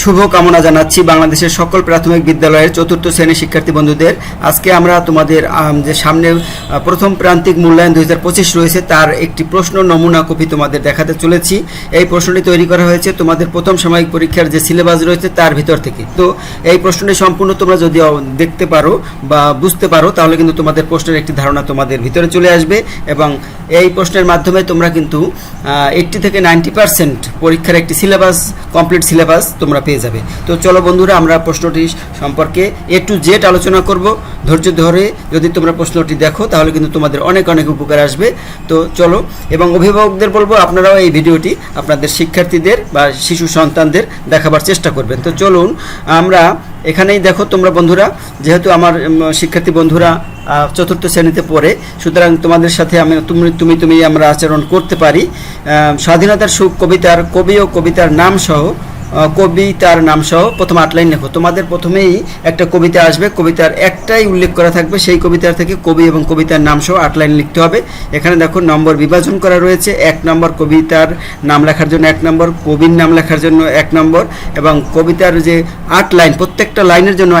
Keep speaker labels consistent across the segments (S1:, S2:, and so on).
S1: শুভ কামনা জানাচ্ছি বাংলাদেশের সকল প্রাথমিক বিদ্যালয়ের চতুর্থ শ্রেণির শিক্ষার্থী বন্ধুদের। আজকে আমরা তোমাদের যে সামনে প্রথম প্রান্তিক মূল্যায়ন দু দুই রয়েছে, তার একটি প্রশ্ন নমুনা কপি তোমাদের দেখাতে চলেছি। এই প্রশ্নটি তৈরি করা হয়েছে, তোমাদের প্রথম সাময়িক পরীক্ষার যে সিলেবাস রয়েছে তার ভিতর থেকে। তো এই প্রশ্নটি সম্পূর্ণ তোমরা যদি দেখতে পারো বা বুঝতে পারো, তাহলে কিন্তু তোমাদের প্রশ্নের একটি ধারণা তোমাদের ভিতরে চলে আসবে এবং এই প্রশ্নের মাধ্যমে তোমরা কিন্তু এইটটি থেকে নাইনটি পার্সেন্ট পরীক্ষার একটি সিলেবাস, কমপ্লিট সিলেবাস তোমরা পেয়ে যাবে। তো চলো বন্ধুরা, আমরা প্রশ্নটি সম্পর্কে এ টু জেড আলোচনা করব। ধৈর্য ধরে যদি তোমরা প্রশ্নটি দেখো, তাহলে কিন্তু তোমাদের অনেক অনেক উপকার আসবে। তো চলো, এবং অভিভাবকদের বলব, আপনারাও এই ভিডিওটি আপনাদের শিক্ষার্থীদের বা শিশু সন্তানদের দেখাবার চেষ্টা করবেন। তো চলুন, আমরা এখানেই দেখো তোমরা বন্ধুরা, যেহেতু আমার শিক্ষার্থী বন্ধুরা চতুর্থ শ্রেণীতে পড়ে, সুতরাং তোমাদের সাথে আমি তুমি তুমি তুমি আমরা আচরণ করতে পারি। স্বাধীনতার সুখ কবিতার কবি ও কবিতার নাম সহ কবিতার নাম সহ প্রথম আট লাইন লেখো। তোমাদের প্রথমেই একটা কবিতা আসবে। কবিতার একটাই উল্লেখ করা থাকবে। সেই কবিতার থেকে কবি এবং কবিতার নাম সহ আট লাইন লিখতে হবে। এখানে দেখো, নম্বর বিভাজন করা রয়েছে। এক নম্বর কবিতার নাম লেখার জন্য এক নম্বর, কবির নাম লেখার জন্য এক নম্বর এবং কবিতার যে আট লাইন, প্রত্যেকটা লাইনের জন্য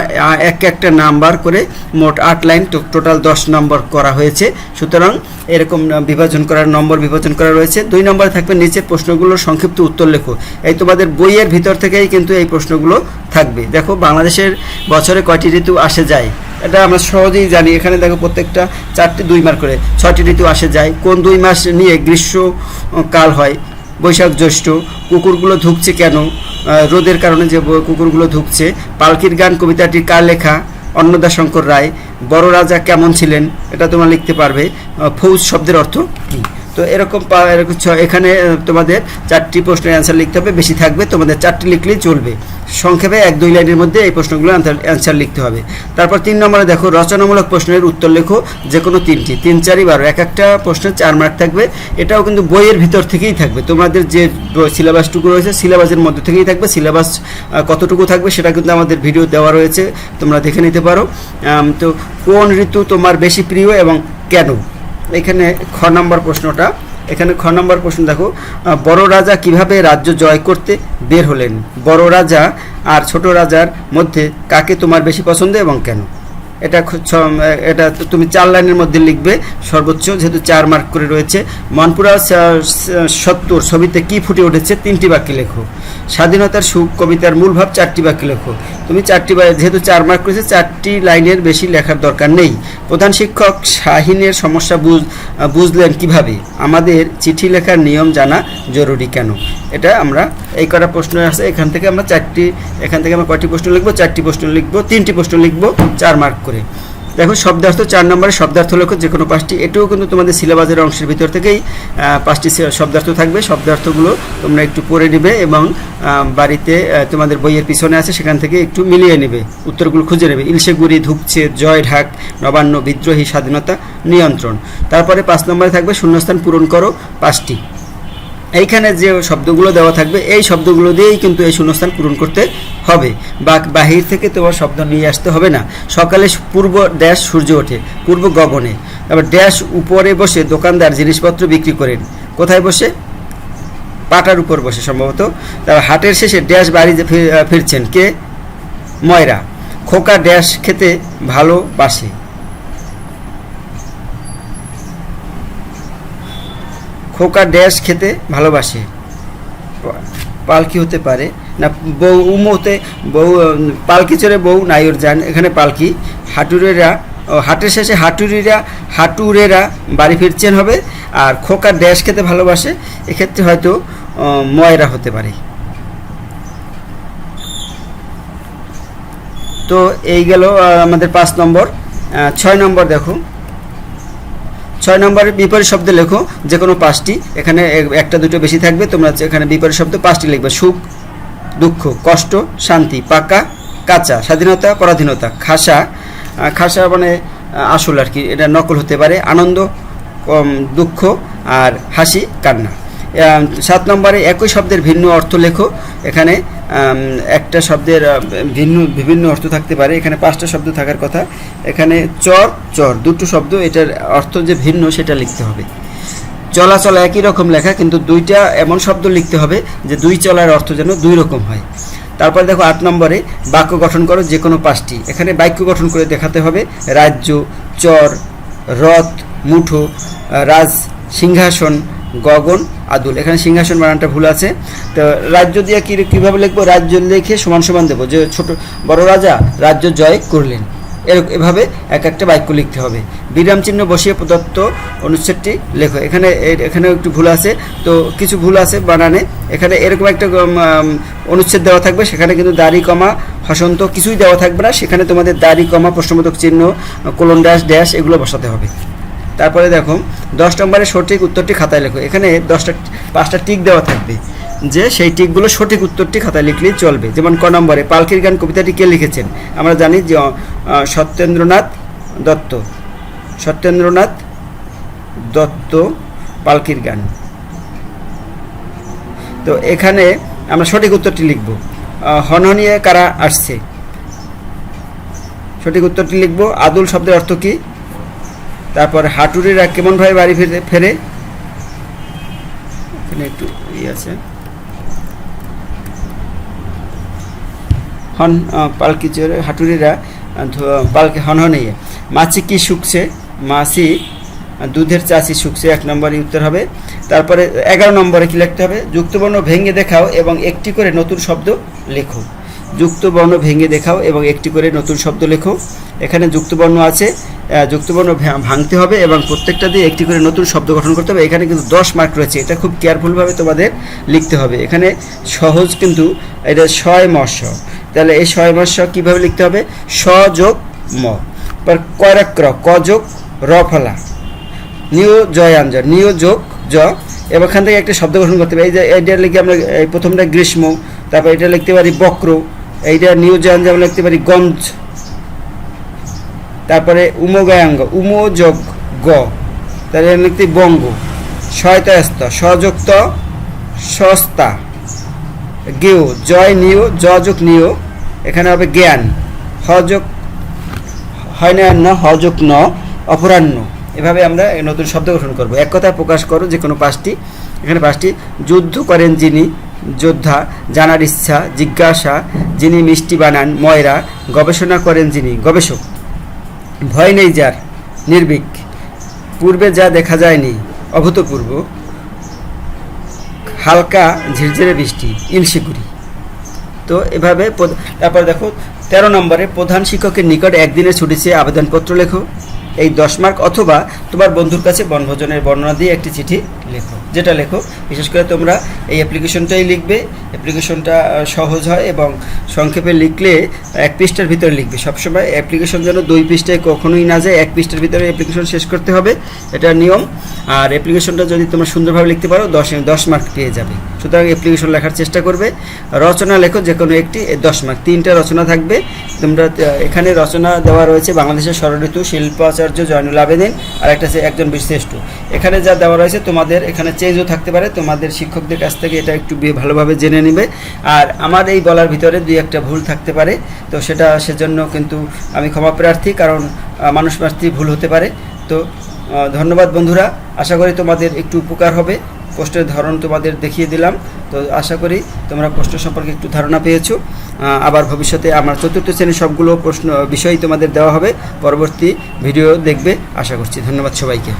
S1: এক একটা নাম্বার করে মোট আট লাইন টোটাল দশ নম্বর করা হয়েছে। সুতরাং এরকম বিভাজন করার, নম্বর বিভাজন করা রয়েছে। দুই নম্বরে থাকবে নিচে প্রশ্নগুলোর সংক্ষিপ্ত উত্তর লেখো। এই তোমাদের বইয়ের ভিতর থেকেই কিন্তু এই প্রশ্নগুলো থাকবে। দেখো, বাংলাদেশের বছরে কয়টি ঋতু আসে যায়? এটা আমরা সহজেই জানি। এখানে দেখো প্রত্যেকটা চারটি দুই মার করে ছয়টি ঋতু আসে যায়। কোন দুই মাস নিয়ে গ্রীষ্মকাল হয়? বৈশাখ জ্যৈষ্ঠ। কুকুরগুলো ধুকছে কেন? রোদের কারণে যে কুকুরগুলো ধুকছে। পালকির গান কবিতাটি কার লেখা? অন্নদা শঙ্কর রায়। বড় রাজা কেমন ছিলেন? এটা তোমরা লিখতে পারবে। ফৌজ শব্দের অর্থ কী? তো এরকম এরকম এখানে তোমাদের চারটি প্রশ্নের অ্যান্সার লিখতে হবে, বেশি থাকবে, তোমাদের চারটি লিখলেই চলবে। সংক্ষেপে এক দুই লাইনের মধ্যে এই প্রশ্নগুলো অ্যান্সার লিখতে হবে। তারপর তিন নম্বরে দেখো, রচনামূলক প্রশ্নের উত্তর লেখো যে কোনো তিনটি। তিন চারই বারো, এক একটা প্রশ্নের চার মার্ক থাকবে। এটাও কিন্তু বইয়ের ভিতর থেকেই থাকবে। তোমাদের যে সিলেবাসটুকু রয়েছে সিলেবাসের মধ্যে থেকেই থাকবে সিলেবাস কতটুকু থাকবে সেটা কিন্তু আমাদের ভিডিও দেওয়া রয়েছে, তোমরা দেখে নিতে পারো। তো কোন ঋতু তোমার বেশি প্রিয় এবং কেন? এখানে খ নম্বর প্রশ্নটা। এখানে খ নম্বর প্রশ্ন দেখো বড় রাজা কীভাবে রাজ্য জয় করতে বের হলেন? বড় রাজা আর ছোট রাজার মধ্যে কাকে তোমার বেশি পছন্দ এবং কেন? এটা এটা তুমি চার লাইনের মধ্যে লিখবে, সর্বোচ্চ, যেহেতু চার মার্ক করে রয়েছে। মনপুরা সত্তর ছবিতে কি ফুটে উঠেছে? তিনটি বাক্য লেখো। স্বাধীনতার সুখ কবিতার মূল ভাব চারটি বাক্য লেখো। তুমি চারটি যেহেতু চার মার্ক করেছে, চারটি লাইনের বেশি লেখার দরকার নেই। প্রধান শিক্ষক শাহিনের সমস্যা বুঝ বুঝলেন কীভাবে? আমাদের চিঠি লেখার নিয়ম জানা জরুরি কেন? এটা আমরা এই কটা প্রশ্ন আছে, এখান থেকে আমরা চারটি এখান থেকে আমরা কয়টি প্রশ্ন লিখব? চারটি প্রশ্ন লিখব, তিনটি প্রশ্ন লিখব, চার মার্ক করে। দেখো, শব্দার্থ চার নম্বরে শব্দার্থ লেখো যে কোনো পাঁচটি, এটাও কিন্তু তোমাদের সিলেবাসের অংশের ভিতর থেকেই পাঁচটি শব্দার্থ থাকবে। শব্দার্থগুলো তোমরা একটু পড়ে নেবে এবং বাড়িতে তোমাদের বইয়ের পিছনে আছে, সেখান থেকে একটু মিলিয়ে নেবে। উত্তরগুলো খুঁজে নেবে। ইলশেগুড়ি ধুকছে জয় ঢাক, নবান্ন, বিদ্রোহী, স্বাধীনতা নিয়ন্ত্রণ। তারপরে পাঁচ নম্বরে থাকবে, শূন্যস্থান পূরণ করো, পাঁচটি। এইখানে যে শব্দগুলো দেওয়া থাকবে, এই শব্দগুলো দিয়েই কিন্তু এই শূন্যস্থান পূরণ করতে হবে। বা বাহির থেকে তোমার শব্দ নিয়ে আসতে হবে না। সকালে পূর্ব ড্যাশ সূর্য ওঠে, পূর্ব গগনে। তারপর ড্যাশ উপরে বসে দোকানদার জিনিসপত্র বিক্রি করেন। কোথায় বসে? পাটার উপর বসে সম্ভবত। তারপর হাটের শেষে ড্যাশ বাড়ি ফিরছেন কে? ময়রা। খোকা ড্যাশ খেতে ভালোবাসে। খোকা ড্যাশ খেতে ভালোবাসে। পালকি হতে পারে। না, বউ উমোতে বউ পালকি চড়ে বউ নাইর যান এখানে পালকি। হাটুরেরা হাটের শেষে হাটুরিরা, হাটুরেরা বাড়ি ফিরছেন হবে আর খোকা ড্যাশ খেতে ভালোবাসে। এক্ষেত্রে হয়তো ময়রা হতে পারে। তো এই গেল আমাদের পাঁচ নম্বর। ছয় নম্বর দেখো। ছয় নম্বরের বিপরীত শব্দ লেখো যে কোনো পাঁচটি, এখানে একটা, দুটো বেশি থাকবে, তোমরা এখানে বিপরীত শব্দ পাঁচটি লিখবে, সুখ, দুঃখ, কষ্ট, শান্তি, পাকা, কাঁচা, স্বাধীনতা, পরাধীনতা, খাসা খাসা মানে আসল আর কি, এটা নকল হতে পারে, আনন্দ দুঃখ, আর হাসি, কান্না। সাত নম্বরে একই শব্দের ভিন্ন অর্থ লেখো। এখানে একটা শব্দের ভিন্ন, বিভিন্ন অর্থ থাকতে পারে। এখানে পাঁচটা শব্দ থাকার কথা। এখানে চর চর, দুটো শব্দ, এটার অর্থ যে ভিন্ন, সেটা লিখতে হবে। চলাচল একই রকম লেখা, কিন্তু দুইটা এমন শব্দ লিখতে হবে যে দুই চলার অর্থ যেন দুই রকম হয়। তারপরে দেখো আট নম্বরে, বাক্য গঠন করো যে কোনো পাঁচটি। এখানে বাক্য গঠন করে দেখাতে হবে, রাজ্য, চর, রথ, মুঠো রাজ, সিংহাসন গগন, আদুল। এখানে সিংহাসন বানানটা ভুল আছে। তো রাজ্য দিয়ে কী কীভাবে লিখব? রাজ্য লিখে সমান সমান দেবো। যে ছোট বড় রাজা, রাজ্য জয় করলেন। এভাবে এক একটা বাক্য লিখতে হবে। বিরাম চিহ্ন বসিয়ে প্রদত্ত অনুচ্ছেদটি লেখো। এখানে এখানেও একটু ভুল আছে। তো কিছু ভুল আছে বানানে। এখানে এরকম একটা অনুচ্ছেদ দেওয়া থাকবে। সেখানে কিন্তু দাড়ি, কমা, হসন্ত কিছুই দেওয়া থাকবে না। সেখানে তোমাদের দাড়ি, কমা, প্রশ্নবোধক চিহ্ন, কোলন ড্যাশ ড্যাশ এগুলো বসাতে হবে। তারপরে দেখো, দশ নম্বরের সঠিক উত্তরটি খাতায় লেখো। এখানে দশটা, পাঁচটা টিক দেওয়া থাকবে যে সেই টিকগুলো সঠিক উত্তরটি খাতায় লিখলেই চলবে। যেমন ক নম্বরে, পালকির গান কবিতাটি কে লিখেছেন? আমরা জানি যে সত্যেন্দ্রনাথ দত্ত। সত্যেন্দ্রনাথ দত্ত পালকির গান। তো এখানে আমরা সঠিক উত্তরটি লিখব। হনহনিয়ে কারা আসছে? সঠিক উত্তরটি লিখব। আদুল শব্দের অর্থ কী? তারপর হাটুরিরা কেমনভাবে বাড়ি ফিরে ফেরে? এখানে একটু ই আছে। হন পালকি চড়ে হাটুরিরা আহ, ধ- পালকি হনহনিয়ে মাছি কি শুকছে? মাছি দুধের চাষি শুকছে এক নম্বরই উত্তর হবে। তারপরে এগারো নম্বরে কি লিখতে হবে? যুক্তবর্ণ ভেঙে দেখাও এবং একটি করে নতুন শব্দ লেখো। যুক্তবর্ণ ভেঙে দেখাও এবং একটি করে নতুন শব্দ লেখো। এখানে যুক্তবর্ণ আছে যুক্তবর্ণ ভাঙতে হবে এবং প্রত্যেকটা দিয়ে একটি করে নতুন শব্দ গঠন করতে হবে। এখানে কিন্তু দশ মার্ক রয়েছে, এটা খুব কেয়ারফুলভাবে তোমাদের লিখতে হবে। এখানে সহজ কিন্তু এটা ছয় মশ তাহলে এই ছয় মশ কীভাবে লিখতে হবে? স যোগ ম। করাক্র ক যোগ র ফলা। নিউ জয়াঞ্জ নিউ যোগ জ। এবং এখান থেকে একটা শব্দ গঠন করতে হবে। এই যে, এইটা লিখে আমরা এই প্রথমটা গ্রীষ্ম, তারপর এটা লিখতে পারি বক্র। এইটা নিউ জয়াঞ্জ আমরা লিখতে পারি গঞ্জ তারপরে উমগায়াঙ্গ উম যোগ গ তাহলে লিখতে বঙ্গ শয়তস্ত সযুক্ত সস্তা গেও জয় নিও যযোগ যোগ নিও এখানে হবে জ্ঞান হযোগ হয় না ন হযোগ ন অপরাহ্ন, এভাবে আমরা নতুন শব্দ গঠন করব। এক কথায় প্রকাশ করো যে কোনো পাঁচটি, এখানে পাঁচটি, যুদ্ধ করেন যিনি, যোদ্ধা, জানার ইচ্ছা, জিজ্ঞাসা, যিনি মিষ্টি বানান, ময়রা, গবেষণা করেন যিনি, গবেষক। ভয় নেই যার, নির্ভীক। পূর্বে যা দেখা যায়নি, অভূতপূর্ব। হালকা ঝিরঝিরে বৃষ্টি ইলশিকুড়ি তো এভাবে তারপর দেখো, তেরো নম্বরে প্রধান শিক্ষকের নিকট একদিনে ছুটি চেয়ে আবেদনপত্র লেখো। এই দশ মার্ক অথবা তোমার বন্ধুর কাছে বনভোজনের বর্ণনা দিয়ে একটি চিঠি যেটা লেখো। বিশেষ করে তোমরা এই অ্যাপ্লিকেশনটাই লিখবে। অ্যাপ্লিকেশনটা সহজ হয় এবং সংক্ষেপে লিখলে এক পৃষ্ঠার ভিতরে লিখবে। সবসময় অ্যাপ্লিকেশন যেন দুই পৃষ্ঠায় কখনোই না যায়, এক পৃষ্ঠার ভিতরে অ্যাপ্লিকেশন শেষ করতে হবে। এটা নিয়ম। আর অ্যাপ্লিকেশনটা যদি তোমরা সুন্দরভাবে লিখতে পারো, দশ দশ মার্ক পেয়ে যাবে। সুতরাং অ্যাপ্লিকেশন লেখার চেষ্টা করবে। রচনা লেখো যে কোনো একটি দশ মার্ক তিনটা রচনা থাকবে। তোমরা এখানে রচনা দেওয়া রয়েছে বাংলাদেশের ষড়ঋতু শিল্পাচার্য জয়নুল আবেদিন আর একটা একজন বিশিষ্ট। এখানে যা দেওয়া রয়েছে তোমাদের এখানে চেঞ্জও থাকতে পারে। তোমাদের শিক্ষকদের কাছ থেকে এটা একটু ভালোভাবে জেনে নেবে। আর আমার এই বলার ভিতরে দুই একটা ভুল থাকতে পারে। তো সেটা সেজন্য কিন্তু আমি ক্ষমা প্রার্থী, কারণ মানুষ প্রার্থী ভুল হতে পারে। তো ধন্যবাদ বন্ধুরা। আশা করি তোমাদের একটু উপকার হবে। পোস্টের ধরন তোমাদের দেখিয়ে দিলাম। তো আশা করি তোমরা প্রশ্ন সম্পর্কে একটু ধারণা পেয়েছ। আবার ভবিষ্যতে আমার চতুর্থ শ্রেণির সবগুলো প্রশ্ন বিষয় তোমাদের দেওয়া হবে। পরবর্তী ভিডিও দেখবে। আশা করছি ধন্যবাদ সবাইকে।